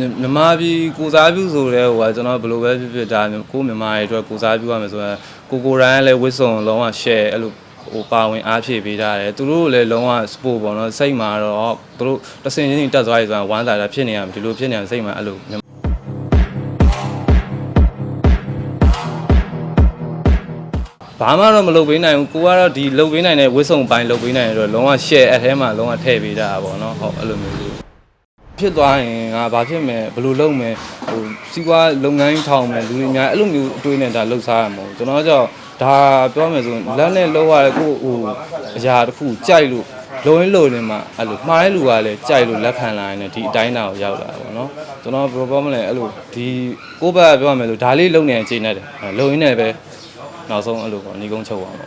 မြန်မာပြည်ကိုစားပြုဆိုတဲ့ဟိုကကျွန်တော်ဘယ်လိုပဲဖြစ်ဖြစ်ဒါကိုမြန်မာရဲ့အတွက်ကိုစားပြုရမယ်ဆိုရင်ကိုကိုရိုင်းကလည်းဝစ်စုံလုံးဝ share အဲ့လိုဟိုပါဝင်အားဖြည့်ပေးထားတယ်သူတို့လည်းလုံးဝ sport ပေါ့နော်စိတ်မှာတော့သူတို့တဆင်ချင်းချင်းတက်သွားရဆိုရင်ဝမ်းသာတာဖြစ်နေရမယ်ဒီလိုဖြစ်နေရစိတ်မှာအဲ့လိုဘာမှတော့မလုပ်ပေးနိုင်ဘူးကိုကတော့ဒီလုပ်ပေးနိုင်တဲ့ဝစ်စုံပိုင်းလုပ်ပေးနိုင်ရတော့လုံးဝ share အထဲမှာလုံးဝထည့်ပေးတာပေါ့နော်ဟုတ်အဲ့လိုမျိုးလေး ဖြစ်သွားရင်ငါဘာဖြစ်မယ်ဘယ်လိုလုပ်မယ်ဟိုစီးပွားလုပ်ငန်းထောင်မယ်လူတွေအများအဲ့လိုမျိုးအတွေးနဲ့ဒါလှုပ်ရှားရမှာမဟုတ်ကျွန်တော်ကကြောင့်ဒါပြောမယ်ဆိုရင်လက်နဲ့လှုပ်ရတဲ့ကိုဟိုအရာတစ်ခုကြိုက်လို့လုံရင်းလုံနေမှာအဲ့လိုမှားတဲ့လူကလည်းကြိုက်လို့လက်ခံလာရင်လည်းဒီအတိုင်းတာကိုရောက်လာတာပေါ့နော်ကျွန်တော်ဘယ်လိုပြောမလဲအဲ့လိုဒီကိုယ့်ဘက်ကပြောရမယ်လို့ဒါလေးလုံနေရင်ချိန်နေတယ်လုံရင်းနဲ့ပဲနောက်ဆုံးအဲ့လိုပေါ့ညီကုန်းချုပ်ပါမှာ